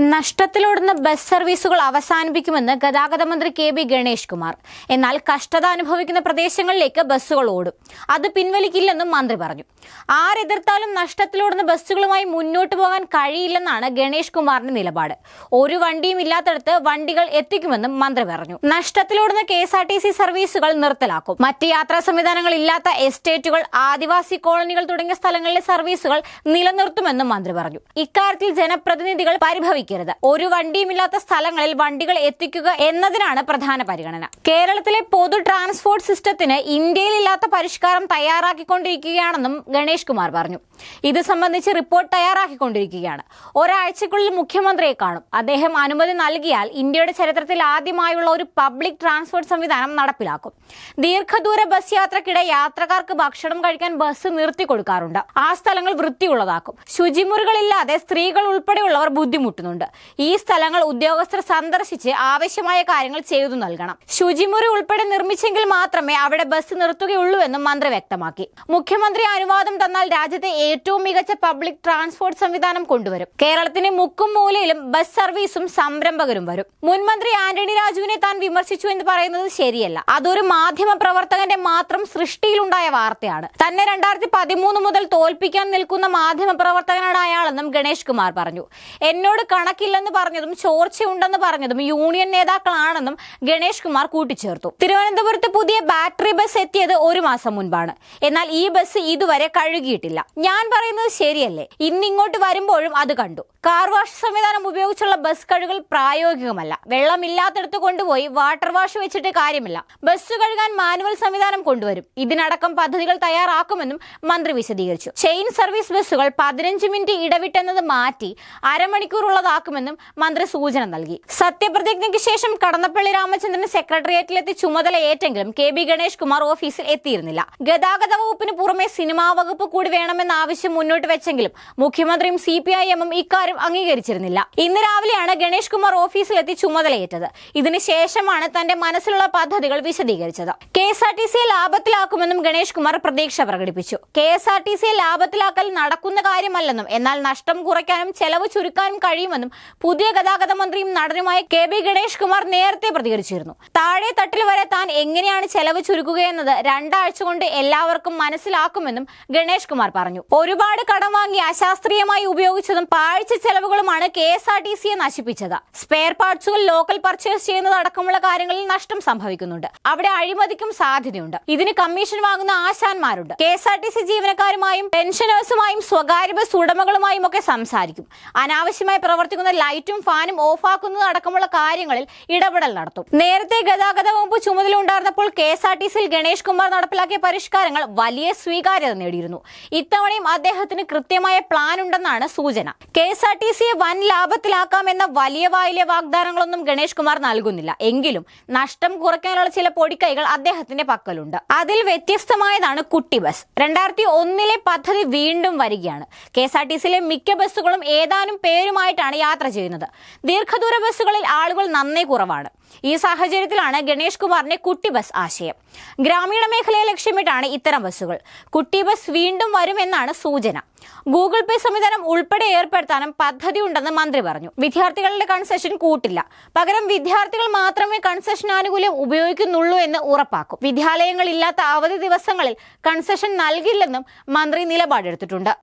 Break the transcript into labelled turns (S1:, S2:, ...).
S1: നഷ്ടത്തിലോടുന്ന bus സർവീസുകൾ അവസാനിപ്പിക്കുമെന്ന് ഗതാഗത മന്ത്രി കെ ബി ഗണേഷ് കുമാർ. എന്നാൽ കഷ്ടത അനുഭവിക്കുന്ന പ്രദേശങ്ങളിലേക്ക് ബസ്സുകൾ ഓടും. അത് പിൻവലിക്കില്ലെന്നും മന്ത്രി പറഞ്ഞു. ആരെതിർത്താലും നഷ്ടത്തിലോടുന്ന ബസ്സുകളുമായി മുന്നോട്ട് പോകാൻ കഴിയില്ലെന്നാണ് ഗണേഷ് കുമാറിന്റെ നിലപാട്. ഒരു വണ്ടിയും ഇല്ലാത്തടത്ത് വണ്ടികൾ എത്തിക്കുമെന്നും മന്ത്രി പറഞ്ഞു. നഷ്ടത്തിലോടുന്ന K S R T C സർവീസുകൾ നിർത്തലാക്കും. മറ്റ് യാത്രാ സംവിധാനങ്ങൾ ഇല്ലാത്ത എസ്റ്റേറ്റുകൾ ആദിവാസി കോളനികൾ തുടങ്ങിയ സ്ഥലങ്ങളിലെ സർവീസുകൾ നിലനിർത്തുമെന്നും മന്ത്രി പറഞ്ഞു. ഇക്കാര്യത്തിൽ ജനപ്രതിനിധികൾ പരിഭവിക്കരുത് ഒരു വണ്ടിയുമില്ലാത്ത സ്ഥലങ്ങളിൽ വണ്ടികൾ എത്തിക്കുക എന്നതിനാണ് പ്രധാന പരിഗണന. കേരളത്തിലെ പൊതു ട്രാൻസ്പോർട്ട് സിസ്റ്റത്തിന് ഇന്ത്യയിൽ ഇല്ലാത്ത പരിഷ്കാരം തയ്യാറാക്കിക്കൊണ്ടിരിക്കുകയാണെന്നും ഗണേഷ് കുമാർ പറഞ്ഞു. ഇത് സംബന്ധിച്ച് റിപ്പോർട്ട് തയ്യാറാക്കിക്കൊണ്ടിരിക്കുകയാണ്. ഒരാഴ്ചക്കുള്ളിൽ മുഖ്യമന്ത്രിയെ കാണും. അദ്ദേഹം അനുമതി നൽകിയാൽ ഇന്ത്യയുടെ ചരിത്രത്തിൽ ആദ്യമായുള്ള ഒരു പബ്ലിക് ട്രാൻസ്പോർട്ട് സംവിധാനം നടപ്പിലാക്കും. ദീർഘദൂര ബസ് യാത്രക്കിടെ യാത്രക്കാർക്ക് ഭക്ഷണം കഴിക്കാൻ ബസ് നിർത്തി കൊടുക്കാറുണ്ട്. ആ സ്ഥലങ്ങൾ വൃത്തിയുള്ളതാക്കും. ശുചിമുറികളില്ലാതെ സ്ത്രീകൾ ഉൾപ്പെടെയുള്ളവർ ബുദ്ധിമുട്ടുന്നുണ്ട്. ഈ സ്ഥലങ്ങൾ ഉദ്യോഗസ്ഥർ സന്ദർശിച്ച് ആവശ്യമായ കാര്യങ്ങൾ ചെയ്തു നൽകണം. ശുചിമുറി ഉൾപ്പെടെ നിർമ്മിച്ചെങ്കിൽ മാത്രമേ അവിടെ ബസ് നിർത്തുകയുള്ളൂ എന്നും മന്ത്രി വ്യക്തമാക്കി. മുഖ്യമന്ത്രി അനുവാദം തന്നാൽ രാജ്യത്തെ ഏറ്റവും മികച്ച പബ്ലിക് ട്രാൻസ്പോർട്ട് സംവിധാനം കൊണ്ടുവരും. കേരളത്തിന് മുക്കും മൂലയിലും ബസ് സർവീസും സംരംഭകരും വരും. മുൻമന്ത്രി ആന്റണി രാജുവിനെ താൻ വിമർശിച്ചു എന്ന് പറയുന്നത് ശരിയല്ല. അതൊരു മാധ്യമ പ്രവർത്തകന്റെ മാത്രം സൃഷ്ടിയിലുണ്ടായ വാർത്തയാണ്. തന്നെ രണ്ടായിരത്തി പതിമൂന്ന് മുതൽ തോൽപ്പിക്കാൻ നിൽക്കുന്ന മാധ്യമ പ്രവർത്തകനാണ് അയാളെന്നും ഗണേഷ് കുമാർ പറഞ്ഞു. എന്നോട് കണക്കില്ലെന്ന് പറഞ്ഞതും ചോർച്ചയുണ്ടെന്ന് പറഞ്ഞതും യൂണിയൻ നേതാക്കളാണെന്നും ഗണേഷ് കുമാർ കൂട്ടിച്ചേർത്തു. തിരുവനന്തപുരത്ത് പുതിയ ബാറ്ററി ബസ് എത്തിയത് ഒരു മാസം മുൻപാണ്. എന്നാൽ ഈ ബസ് ഇതുവരെ കഴുകിയിട്ടില്ല. ഞാൻ പറയുന്നത് ശരിയല്ലേ? ഇന്നിങ്ങോട്ട് വരുമ്പോഴും അത് കണ്ടു. കാർ വാഷ് സംവിധാനം ഉപയോഗിച്ചുള്ള ബസ് കഴുകൽ പ്രായോഗികമല്ല. വെള്ളമില്ലാത്തടത്ത് കൊണ്ടുപോയി വാട്ടർ വാഷ് വെച്ചിട്ട് കാര്യമില്ല. ബസ് കഴുകാൻ മാനുവൽ സംവിധാനം കൊണ്ടുവരും. ഇതിനടക്കം പദ്ധതികൾ തയ്യാറാക്കുമെന്നും മന്ത്രി വിശദീകരിച്ചു. ചെയിൻ സർവീസ് ബസ്സുകൾ പതിനഞ്ച് മിനിറ്റ് ഇടവിട്ടെന്നത് മാറ്റി അരമണിക്കൂറുള്ളതാക്കുമെന്നും മന്ത്രി സൂചന നൽകി. സത്യപ്രതിജ്ഞയ്ക്ക് ശേഷം കടന്നപ്പള്ളി രാമചന്ദ്രൻ സെക്രട്ടേറിയറ്റിലെത്തി ചുമതല ഏറ്റെങ്കിലും കെ ബി ഗണേഷ് കുമാർ ഓഫീസിൽ എത്തിയിരുന്നില്ല. ഗതാഗത വകുപ്പിന് പുറമെ സിനിമാ വകുപ്പ് കൂടി വേണമെന്ന ആവശ്യം മുന്നോട്ട് വെച്ചെങ്കിലും മുഖ്യമന്ത്രിയും സി പി ഐ എമ്മും ഇക്കാര്യം അംഗീകരിച്ചിരുന്നില്ല. ഇന്ന് രാവിലെയാണ് ഗണേഷ് കുമാർ ഓഫീസിലെത്തി ചുമതലയേറ്റത്. ഇതിനുശേഷമാണ് തന്റെ മനസ്സിലുള്ള പദ്ധതികൾ വിശദീകരിച്ചത്. കെ എസ് ആർ ടി സിയെ ലാഭത്തിലാക്കുമെന്നും ഗണേഷ് കുമാർ പ്രതീക്ഷ പ്രകടിപ്പിച്ചു. കെ എസ് ആർ ടി സിയെ ലാഭത്തിലാക്കൽ നടക്കുന്ന കാര്യമല്ലെന്നും എന്നാൽ നഷ്ടം കുറയ്ക്കാനും ചെലവ് ചുരുക്കാനും കഴിയുമെന്നും പുതിയ ഗതാഗത മന്ത്രിയും നടനുമായ കെ ബി ഗണേഷ് കുമാർ നേരത്തെ പ്രതികരിച്ചിരുന്നു. താഴെ തട്ടിൽ വരെ താൻ എങ്ങനെയാണ് ചെലവ് ചുരുക്കുകയെന്നത് രണ്ടാഴ്ച കൊണ്ട് എല്ലാവർക്കും മനസ്സിലാക്കുമെന്നും ഗണേഷ് കുമാർ പറഞ്ഞു. ഒരുപാട് കടം വാങ്ങി അശാസ്ത്രീയമായി ഉപയോഗിച്ചതും പാഴ്ച ചെലവുകളുമാണ് കെ എസ് ആർ ടി സിയെ നശിപ്പിച്ചത്. സ്പെയർ പാർട്സുകൾ ലോക്കൽ പർച്ചേസ് ചെയ്യുന്നത് അടക്കമുള്ള കാര്യങ്ങളിൽ നഷ്ടം സംഭവിക്കുന്നുണ്ട്. അവിടെ അഴിമതിക്കും സാധ്യതയുണ്ട്. ഇതിന് കമ്മീഷൻ വാങ്ങുന്ന ആശാന്മാരുണ്ട്. K S R T C ജീവനക്കാരുമായും പെൻഷനേഴ്സുമായും സ്വകാര്യ ബസ് ഉടമകളുമായും ഒക്കെ സംസാരിക്കും. അനാവശ്യമായി പ്രവർത്തിക്കുന്ന ലൈറ്റും ഫാനും ഓഫാക്കുന്നത് അടക്കമുള്ള കാര്യങ്ങളിൽ ഇടപെടൽ നടത്തും. നേരത്തെ ഗതാഗത വകുപ്പ് ചുമതല ഉണ്ടായിരുന്നപ്പോൾ കെ എസ് ആർ ടി സിയിൽ ഗണേഷ് കുമാർ നടപ്പിലാക്കിയ പരിഷ്കാരങ്ങൾ വലിയ സ്വീകാര്യത നേടിയിരുന്നു. ഇത്തവണയും അദ്ദേഹത്തിന് കൃത്യമായ പ്ലാൻ ഉണ്ടെന്നാണ് സൂചന. കെ എസ് ആർ ടി സിയെ വൻ ലാഭത്തിലാക്കാമെന്ന വലിയ വായിലെ വാഗ്ദാനങ്ങളൊന്നും ഗണേഷ് കുമാർ നൽകുന്നില്ല. എങ്കിലും നഷ്ടം കുറയ്ക്കാനുള്ള ചില പൊടിക്കൈകൾ അദ്ദേഹത്തിന്റെ പക്കലുണ്ട്. അതിൽ വ്യത്യസ്തമായതാണ് കുട്ടി ബസ്. രണ്ടായിരത്തി ഒന്നിലെ പദ്ധതി വീണ്ടും വരികയാണ്. കെ എസ് ആർ ടി സിയിലെ മിക്ക ബസ്സുകളും ഏതാനും പേരുമായിട്ടാണ് യാത്ര ചെയ്യുന്നത്. ദീർഘദൂര ബസ്സുകളിൽ ആളുകൾ നന്നേ കുറവാണ്. ഈ സാഹചര്യത്തിലാണ് ഗണേഷ് കുമാറിന്റെ കുട്ടി ബസ് ആശയം. ഗ്രാമീണ മേഖലയെ ലക്ഷ്യമിട്ടാണ് ഇത്തരം ബസ്സുകൾ. കുട്ടി ബസ് വീണ്ടും വരുമെന്നാണ് സൂചന. ഗൂഗിൾ പേ സംവിധാനം ഉൾപ്പെടെ ഏർപ്പെടുത്താനും പദ്ധതി ഉണ്ടെന്ന് മന്ത്രി പറഞ്ഞു. വിദ്യാർത്ഥികളുടെ കൺസെഷൻ കൂട്ടില്ല. പകരം വിദ്യാർത്ഥികൾ മാത്രമേ കൺസെഷൻ ആനുകൂല്യം ഉപയോഗിക്കുന്നുള്ളൂ എന്ന് ഉറപ്പാക്കും. വിദ്യാലയങ്ങൾ ഇല്ലാത്ത അവധി ദിവസങ്ങളിൽ കൺസെഷൻ നൽകില്ലെന്നും മന്ത്രി നിലപാടെടുത്തിട്ടുണ്ട്.